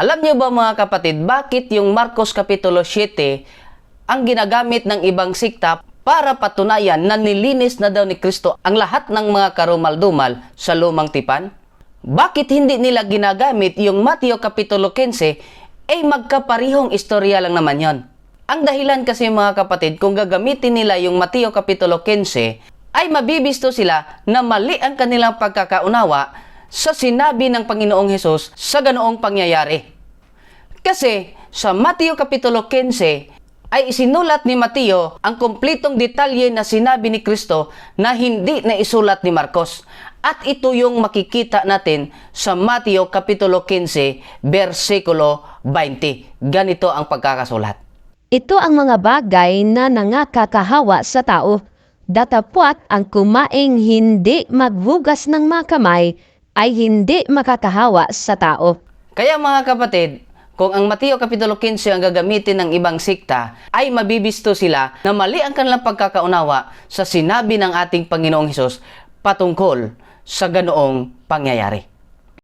Alam niyo ba mga kapatid, bakit yung Marcos Kapitulo 7 ang ginagamit ng ibang sikta para patunayan na nilinis na daw ni Kristo ang lahat ng mga karumal-dumal sa lumang tipan? Bakit hindi nila ginagamit yung Mateo Kapitulo 15 ay magkaparihong istorya lang naman yon. Ang dahilan kasi mga kapatid, kung gagamitin nila yung Mateo Kapitulo 15, ay mabibisto sila na mali ang kanilang pagkakaunawa sa sinabi ng Panginoong Hesus sa ganoong pangyayari. Kasi sa Mateo Kapitulo 15 ay isinulat ni Mateo ang kumplitong detalye na sinabi ni Kristo na hindi na isulat ni Marcos. At ito yung makikita natin sa Mateo Kapitulo 15, versikulo 20. Ganito ang pagkakasulat. Ito ang mga bagay na nangakakahawa sa tao. Datapwat ang kumaing hindi magbugas ng mga kamay ay hindi makakahawa sa tao. Kaya mga kapatid, kung ang Mateo Kapitulo 15 ang gagamitin ng ibang sikta, ay mabibisto sila na mali ang kanilang pagkakaunawa sa sinabi ng ating Panginoong Hesus patungkol sa ganoong pangyayari.